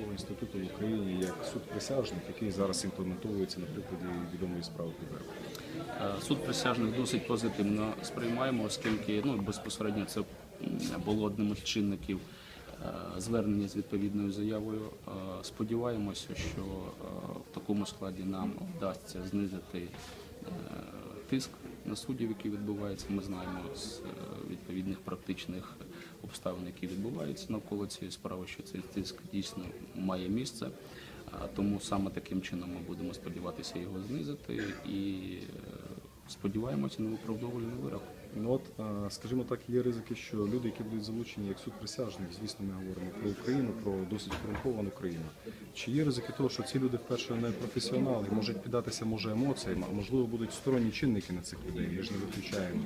такого інституту в Україні, як суд присяжних, який зараз імплементовується на прикладі відомої справи Підвербу? Е, Суд присяжних досить позитивно сприймаємо, оскільки ну, безпосередньо це було одним із чинників е, звернення з відповідною заявою. Е, Сподіваємося, що в такому складі нам вдасться знизити тиск на суддів, який відбувається. Ми знаємо з е, відповідних практичних обставин, які відбуваються навколо цієї справи, що цей тиск дійсно має місце. Тому саме таким чином ми будемо сподіватися його знизити і е, сподіваємося на виправдовувальний вирок. Ну от, е, скажімо так, є ризики, що люди, які будуть залучені як суд присяжних, звісно, ми говоримо про Україну, про досить корумповану країну. Чи є ризики того, що ці люди вперше не професіонали, можуть піддатися може емоціям, а можливо будуть сторонні чинники на цих людей, ми ж не виключаємо.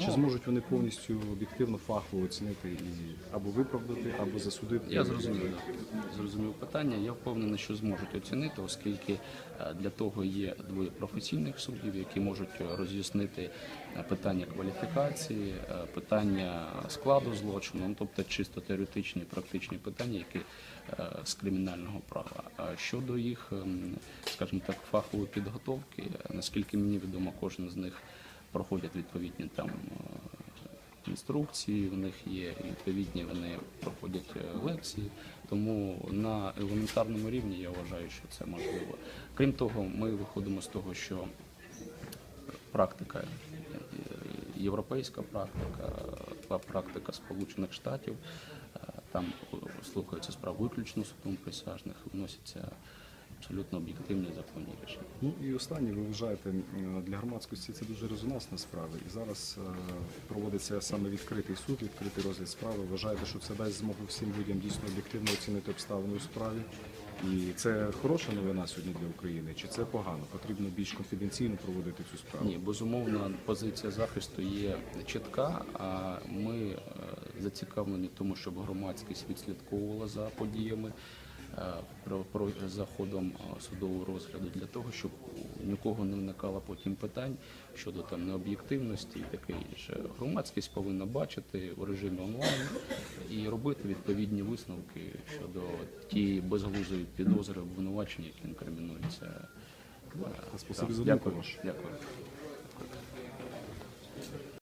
Чи Ну. зможуть вони повністю об'єктивно фахово оцінити і або виправдати, або засудити? Я зрозумів, зрозумів питання. Я впевнений, що зможуть оцінити, оскільки е, для того є двоє професійних суддів, які можуть е, роз'яснити питання кваліфікації, е, питання складу злочину, ну, тобто чисто теоретичні, практичні питання, які е, з кримінального права. А щодо їх, ем, скажімо так, фахової підготовки, наскільки мені відомо, кожен з них проходять відповідні там. е, інструкції, в них є відповідні, вони проходять лекції. Тому на елементарному рівні я вважаю, що це можливо. Крім того, ми виходимо з того, що практика, європейська практика, практика Сполучених Штатів, е, там е, слухаються справи виключно судом присяжних, виносяться абсолютно об'єктивні законні рішення. Ну і останнє, ви вважаєте, для громадськості це дуже резонансна справа. І зараз е, проводиться саме відкритий суд, відкритий розгляд справи. Вважаєте, що це дасть змогу всім людям дійсно об'єктивно оцінити обставини у справі? І це хороша новина сьогодні для України? Чи це погано? Потрібно більш конфіденційно проводити цю справу? Ні, безумовно, позиція захисту є чітка. А ми е, зацікавлені в тому, щоб громадськість відслідковувала за подіями е, про, про за ходом е, судового розгляду для того, щоб нікого не виникало потім питань щодо там необ'єктивності і таке інше. Громадськість повинна бачити в режимі онлайн і робити відповідні висновки щодо тієї безглузої підозри обвинувачення, які інкримінуються. Дякую. Дякую.